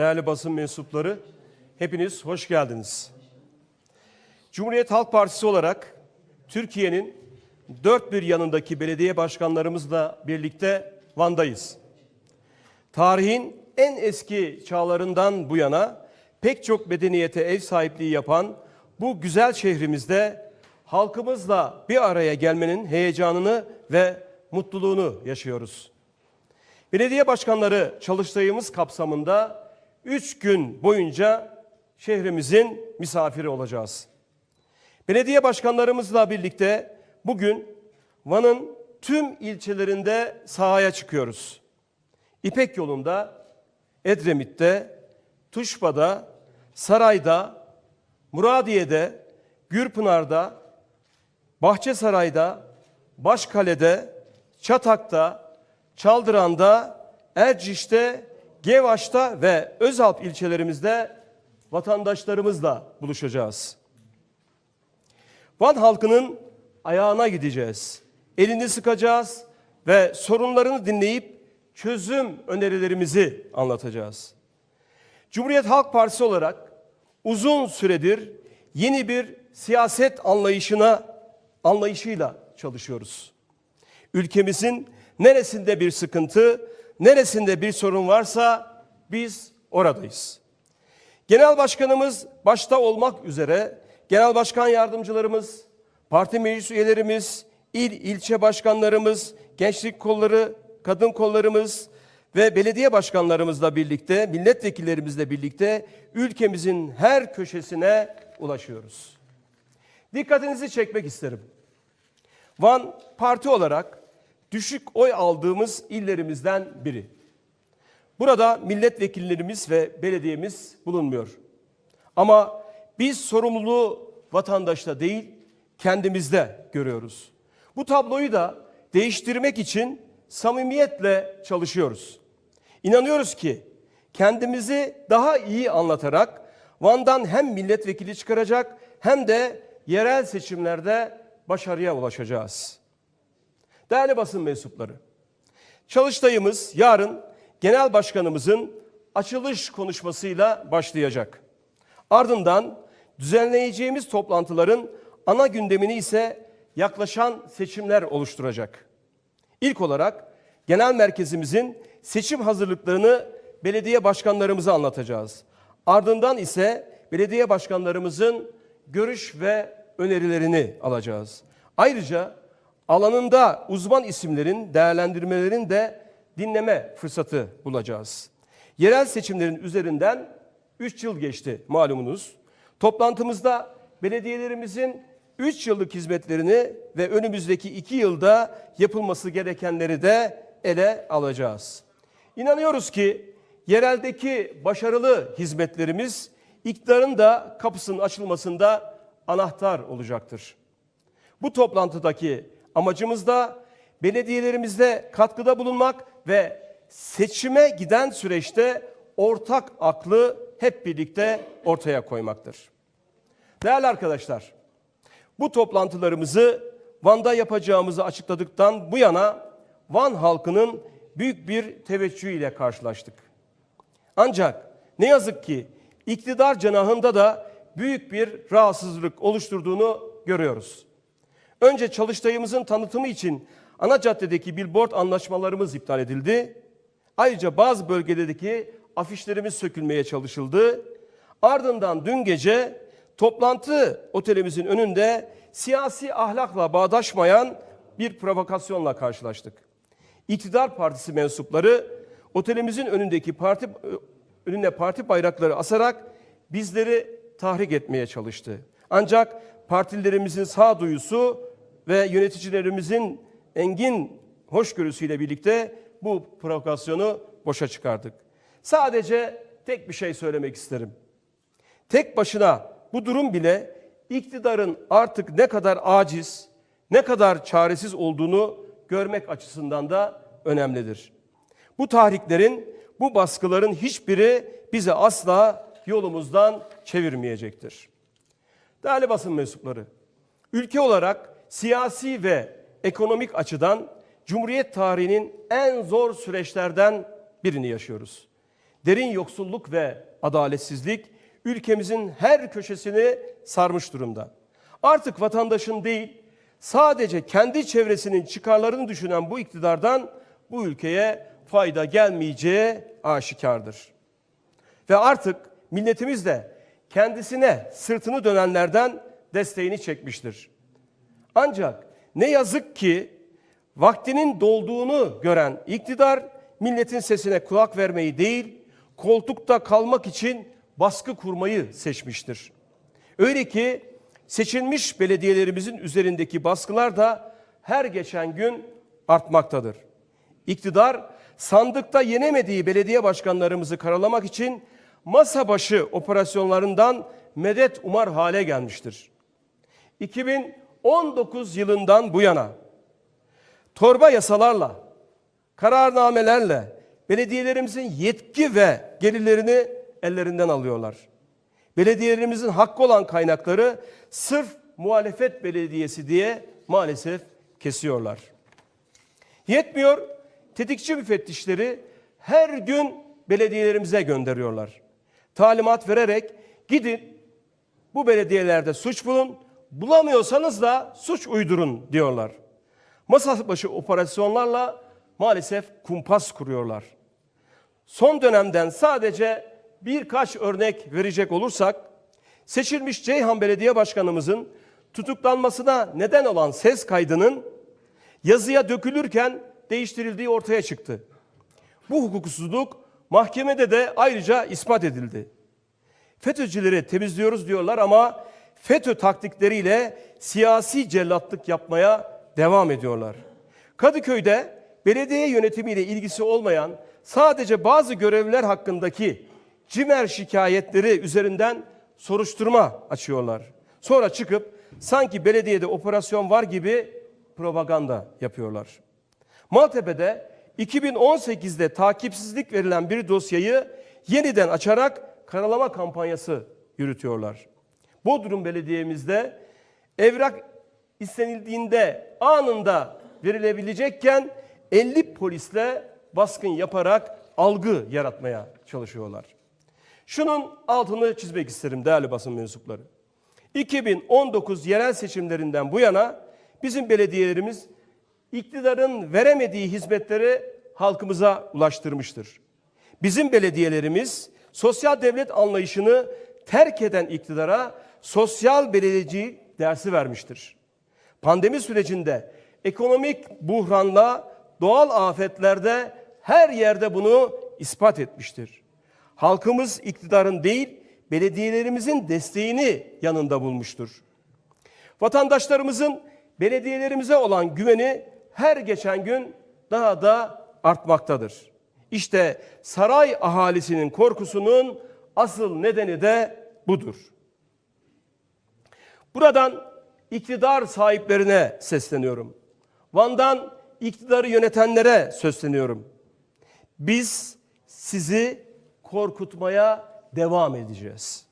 değerli basın mensupları, hepiniz hoş geldiniz. Cumhuriyet Halk Partisi olarak Türkiye'nin dört bir yanındaki belediye başkanlarımızla birlikte Van'dayız. Tarihin en eski çağlarından bu yana pek çok medeniyete ev sahipliği yapan bu güzel şehrimizde halkımızla bir araya gelmenin heyecanını ve mutluluğunu yaşıyoruz. Belediye başkanları çalıştayımız kapsamında 3 gün boyunca şehrimizin misafiri olacağız. Belediye başkanlarımızla birlikte bugün Van'ın tüm ilçelerinde sahaya çıkıyoruz. İpek yolunda, Edremit'te, Tuşba'da, Saray'da, Muradiye'de, Gürpınar'da, Bahçesaray'da, Başkale'de, Çatak'ta, Çaldıran'da, Erciş'te, Gevaş'ta ve Özalp ilçelerimizde vatandaşlarımızla buluşacağız. Van halkının ayağına gideceğiz. Elini sıkacağız ve sorunlarını dinleyip çözüm önerilerimizi anlatacağız. Cumhuriyet Halk Partisi olarak uzun süredir yeni bir siyaset anlayışına anlayışıyla çalışıyoruz. Ülkemizin neresinde bir sıkıntı, neresinde bir sorun varsa biz oradayız. Genel Başkanımız başta olmak üzere genel başkan yardımcılarımız, parti meclis üyelerimiz, il ilçe başkanlarımız, gençlik kolları, kadın kollarımız ve belediye başkanlarımızla birlikte, milletvekillerimizle birlikte ülkemizin her köşesine ulaşıyoruz. Dikkatinizi çekmek isterim. Van parti olarak düşük oy aldığımız illerimizden biri. Burada milletvekillerimiz ve belediyemiz bulunmuyor. Ama biz sorumluluğu vatandaşta değil, kendimizde görüyoruz. Bu tabloyu da değiştirmek için samimiyetle çalışıyoruz. İnanıyoruz ki kendimizi daha iyi anlatarak Van'dan hem milletvekili çıkaracak hem de yerel seçimlerde başarıya ulaşacağız. Değerli basın mensupları, çalıştayımız yarın genel başkanımızın açılış konuşmasıyla başlayacak. Ardından düzenleyeceğimiz toplantıların ana gündemini ise yaklaşan seçimler oluşturacak. İlk olarak genel merkezimizin seçim hazırlıklarını belediye başkanlarımıza anlatacağız. Ardından ise belediye başkanlarımızın görüş ve önerilerini alacağız. Ayrıca alanında uzman isimlerin değerlendirmelerini de dinleme fırsatı bulacağız. Yerel seçimlerin üzerinden 3 yıl geçti malumunuz. Toplantımızda belediyelerimizin 3 yıllık hizmetlerini ve önümüzdeki 2 yılda yapılması gerekenleri de ele alacağız. İnanıyoruz ki yereldeki başarılı hizmetlerimiz iktidarın da kapısının açılmasında anahtar olacaktır. Bu toplantıdaki amacımız da belediyelerimizde katkıda bulunmak ve seçime giden süreçte ortak aklı hep birlikte ortaya koymaktır. Değerli arkadaşlar, bu toplantılarımızı Van'da yapacağımızı açıkladıktan bu yana Van halkının büyük bir teveccühüyle karşılaştık. Ancak ne yazık ki iktidar cenahında da büyük bir rahatsızlık oluşturduğunu görüyoruz. Önce çalıştayımızın tanıtımı için ana caddedeki billboard anlaşmalarımız iptal edildi. Ayrıca bazı bölgelerdeki afişlerimiz sökülmeye çalışıldı. Ardından dün gece toplantı otelimizin önünde siyasi ahlakla bağdaşmayan bir provokasyonla karşılaştık. İktidar partisi mensupları otelimizin önündeki parti önüne parti bayrakları asarak bizleri tahrik etmeye çalıştı. Ancak partilerimizin sağduyusu ve yöneticilerimizin engin hoşgörüsüyle birlikte bu provokasyonu boşa çıkardık. Sadece tek bir şey söylemek isterim. Tek başına bu durum bile iktidarın artık ne kadar aciz, ne kadar çaresiz olduğunu görmek açısından da önemlidir. Bu tahriklerin, bu baskıların hiçbiri bizi asla yolumuzdan çevirmeyecektir. Değerli basın mensupları, ülke olarak siyasi ve ekonomik açıdan Cumhuriyet tarihinin en zor süreçlerden birini yaşıyoruz. Derin yoksulluk ve adaletsizlik ülkemizin her köşesini sarmış durumda. Artık vatandaşın değil, sadece kendi çevresinin çıkarlarını düşünen bu iktidardan bu ülkeye fayda gelmeyeceği aşikardır. Ve artık milletimiz de kendisine sırtını dönenlerden desteğini çekmiştir. Ancak ne yazık ki vaktinin dolduğunu gören iktidar milletin sesine kulak vermeyi değil, koltukta kalmak için baskı kurmayı seçmiştir. Öyle ki seçilmiş belediyelerimizin üzerindeki baskılar da her geçen gün artmaktadır. İktidar sandıkta yenemediği belediye başkanlarımızı karalamak için masa başı operasyonlarından medet umar hale gelmiştir. 2019 yılından bu yana torba yasalarla, kararnamelerle belediyelerimizin yetki ve gelirlerini ellerinden alıyorlar. Belediyelerimizin hakkı olan kaynakları sırf muhalefet belediyesi diye maalesef kesiyorlar. Yetmiyor, tetikçi müfettişleri her gün belediyelerimize gönderiyorlar. Talimat vererek gidin bu belediyelerde suç bulun, bulamıyorsanız da suç uydurun diyorlar. Masa başı operasyonlarla maalesef kumpas kuruyorlar. Son dönemden sadece birkaç örnek verecek olursak, seçilmiş Ceyhan Belediye Başkanımızın tutuklanmasına neden olan ses kaydının yazıya dökülürken değiştirildiği ortaya çıktı. Bu hukuksuzluk mahkemede de ayrıca ispat edildi. FETÖ'cüleri temizliyoruz diyorlar ama FETÖ taktikleriyle siyasi cellatlık yapmaya devam ediyorlar. Kadıköy'de belediye yönetimiyle ilgisi olmayan sadece bazı görevliler hakkındaki cimer şikayetleri üzerinden soruşturma açıyorlar. Sonra çıkıp sanki belediyede operasyon var gibi propaganda yapıyorlar. Maltepe'de 2018'de takipsizlik verilen bir dosyayı yeniden açarak karalama kampanyası yürütüyorlar. Bodrum Belediye'mizde evrak istenildiğinde anında verilebilecekken 50 polisle baskın yaparak algı yaratmaya çalışıyorlar. Şunun altını çizmek isterim değerli basın mensupları. 2019 yerel seçimlerinden bu yana bizim belediyelerimiz iktidarın veremediği hizmetleri halkımıza ulaştırmıştır. Bizim belediyelerimiz sosyal devlet anlayışını terk eden iktidara sosyal belediyeci dersi vermiştir. Pandemi sürecinde ekonomik buhranla doğal afetlerde her yerde bunu ispat etmiştir. Halkımız iktidarın değil, belediyelerimizin desteğini yanında bulmuştur. Vatandaşlarımızın belediyelerimize olan güveni her geçen gün daha da artmaktadır. İşte saray ahalisinin korkusunun asıl nedeni de budur. Buradan iktidar sahiplerine sesleniyorum. Van'dan iktidarı yönetenlere sesleniyorum. Biz sizi korkutmaya devam edeceğiz.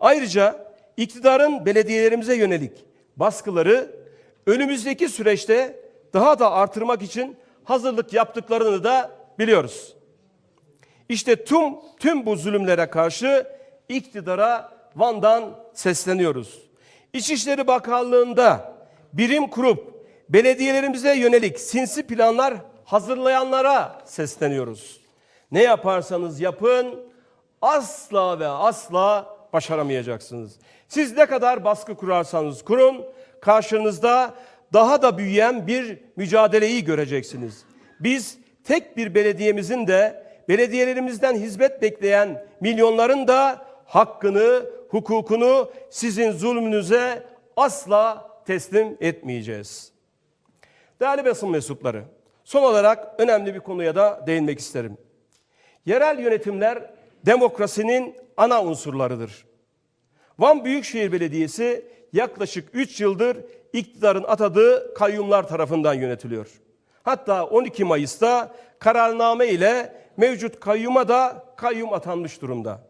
Ayrıca iktidarın belediyelerimize yönelik baskıları önümüzdeki süreçte daha da artırmak için hazırlık yaptıklarını da biliyoruz. İşte tüm tüm bu zulümlere karşı iktidara Van'dan sesleniyoruz. İçişleri Bakanlığı'nda birim kurup belediyelerimize yönelik sinsi planlar hazırlayanlara sesleniyoruz. Ne yaparsanız yapın asla ve asla başaramayacaksınız. Siz ne kadar baskı kurarsanız kurun karşınızda daha da büyüyen bir mücadeleyi göreceksiniz. Biz tek bir belediyemizin de belediyelerimizden hizmet bekleyen milyonların da hakkını, hukukunu sizin zulmünüze asla teslim etmeyeceğiz. Değerli basın mensupları, son olarak önemli bir konuya da değinmek isterim. Yerel yönetimler demokrasinin ana unsurlarıdır. Van Büyükşehir Belediyesi yaklaşık 3 yıldır iktidarın atadığı kayyumlar tarafından yönetiliyor. Hatta 12 Mayıs'ta kararname ile mevcut kayyuma da kayyum atanmış durumda.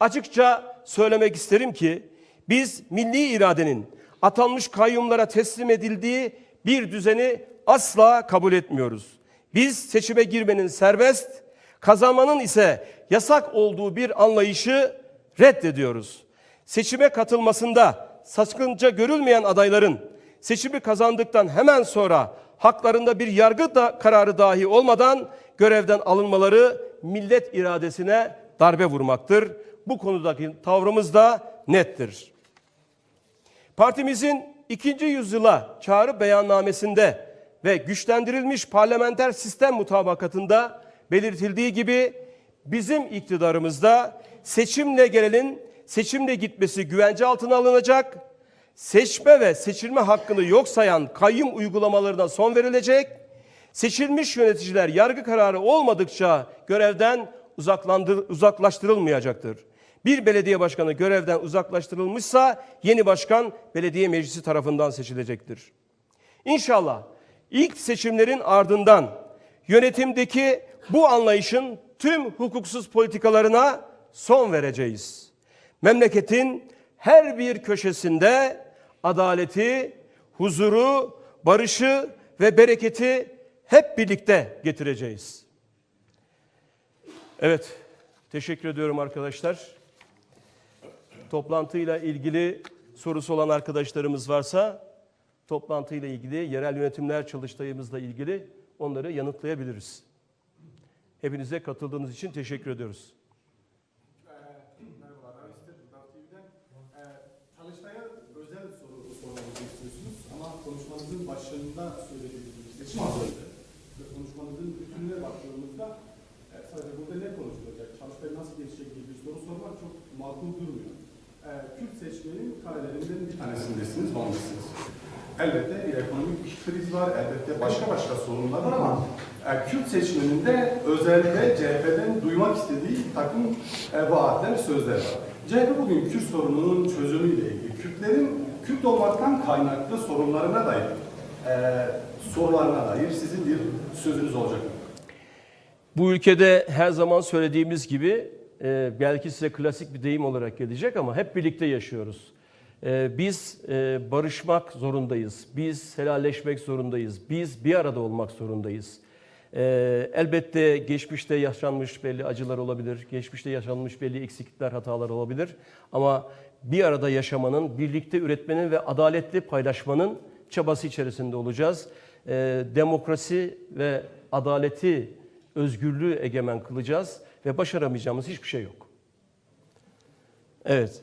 Açıkça söylemek isterim ki biz milli iradenin atanmış kayyumlara teslim edildiği bir düzeni asla kabul etmiyoruz. Biz seçime girmenin serbest, Kazanmanın ise yasak olduğu bir anlayışı reddediyoruz. Seçime katılmasında sakınca görülmeyen adayların seçimi kazandıktan hemen sonra haklarında bir yargı da kararı dahi olmadan görevden alınmaları millet iradesine darbe vurmaktır. Bu konudaki tavrımız da nettir. Partimizin ikinci yüzyıla çağrı beyannamesinde ve güçlendirilmiş parlamenter sistem mutabakatında belirtildiği gibi bizim iktidarımızda seçimle gelenin seçimle gitmesi güvence altına alınacak, seçme ve seçilme hakkını yok sayan kayyum uygulamalarına son verilecek, seçilmiş yöneticiler yargı kararı olmadıkça görevden uzaklaştırılmayacaktır. Bir belediye başkanı görevden uzaklaştırılmışsa yeni başkan belediye meclisi tarafından seçilecektir. İnşallah ilk seçimlerin ardından yönetimdeki bu anlayışın tüm hukuksuz politikalarına son vereceğiz. Memleketin her bir köşesinde adaleti, huzuru, barışı ve bereketi hep birlikte getireceğiz. Evet, teşekkür ediyorum arkadaşlar. Toplantıyla ilgili sorusu olan arkadaşlarımız varsa toplantıyla ilgili yerel yönetimler çalıştayımızla ilgili onları yanıtlayabiliriz. Hepinize katıldığınız için teşekkür ediyoruz. Ee, konuşmanızın başında söylediğiniz gibi seçim hazırlığı ve konuşmanızın bütününe baktığımızda e, sadece burada ne konuşulacak, Çalıştay nasıl geçecek diye bir soru sormak çok makul durmuyor. Ee, Kürt seçmenin karelerinden bir tanesindesiniz, Van'dasınız. Elbette ekonomik bir kriz var, elbette başka başka sorunlar var ama e, Kürt seçmeninde özellikle CHP'den duymak istediği bir takım e, vaatler, sözler var. CHP bugün Kürt sorununun çözümüyle ilgili, Kürtlerin Kürt olmaktan kaynaklı sorunlarına dair, e, sorularına dair sizin bir sözünüz olacak? Bu ülkede her zaman söylediğimiz gibi e, belki size klasik bir deyim olarak gelecek ama hep birlikte yaşıyoruz. E, biz e, barışmak zorundayız, biz helalleşmek zorundayız, biz bir arada olmak zorundayız. E, elbette geçmişte yaşanmış belli acılar olabilir, geçmişte yaşanmış belli eksiklikler, hatalar olabilir. Ama bir arada yaşamanın, birlikte üretmenin ve adaletli paylaşmanın çabası içerisinde olacağız. E, demokrasi ve adaleti özgürlüğü egemen kılacağız ve başaramayacağımız hiçbir şey yok. Evet.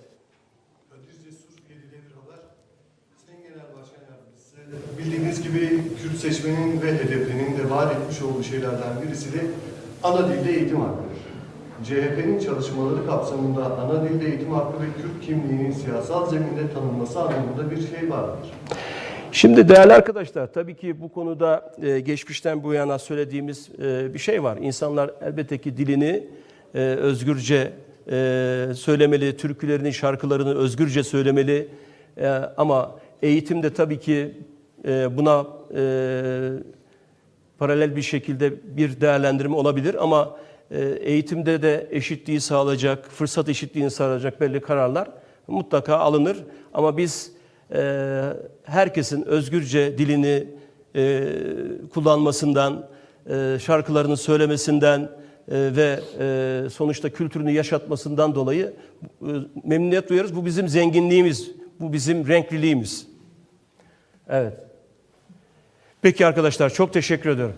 Bildiğiniz gibi Kürt seçmenin ve hedeflerinin de vaat etmiş olduğu şeylerden birisi de ana dilde eğitim hakkıdır. CHP'nin çalışmaları kapsamında ana dilde eğitim hakkı ve Kürt kimliğinin siyasal zeminde tanınması anlamında bir şey vardır. Şimdi değerli arkadaşlar tabii ki bu konuda e, geçmişten bu yana söylediğimiz e, bir şey var. İnsanlar elbette ki dilini e, özgürce e, söylemeli, türkülerini, şarkılarını özgürce söylemeli. E, ama eğitimde tabii ki e, buna e, paralel bir şekilde bir değerlendirme olabilir ama e, eğitimde de eşitliği sağlayacak, fırsat eşitliğini sağlayacak belli kararlar mutlaka alınır. Ama biz e, herkesin özgürce dilini e, kullanmasından, e, şarkılarını söylemesinden e, ve sonuçta kültürünü yaşatmasından dolayı memnuniyet duyarız. Bu bizim zenginliğimiz, bu bizim renkliliğimiz. Evet. Peki arkadaşlar çok teşekkür ediyorum.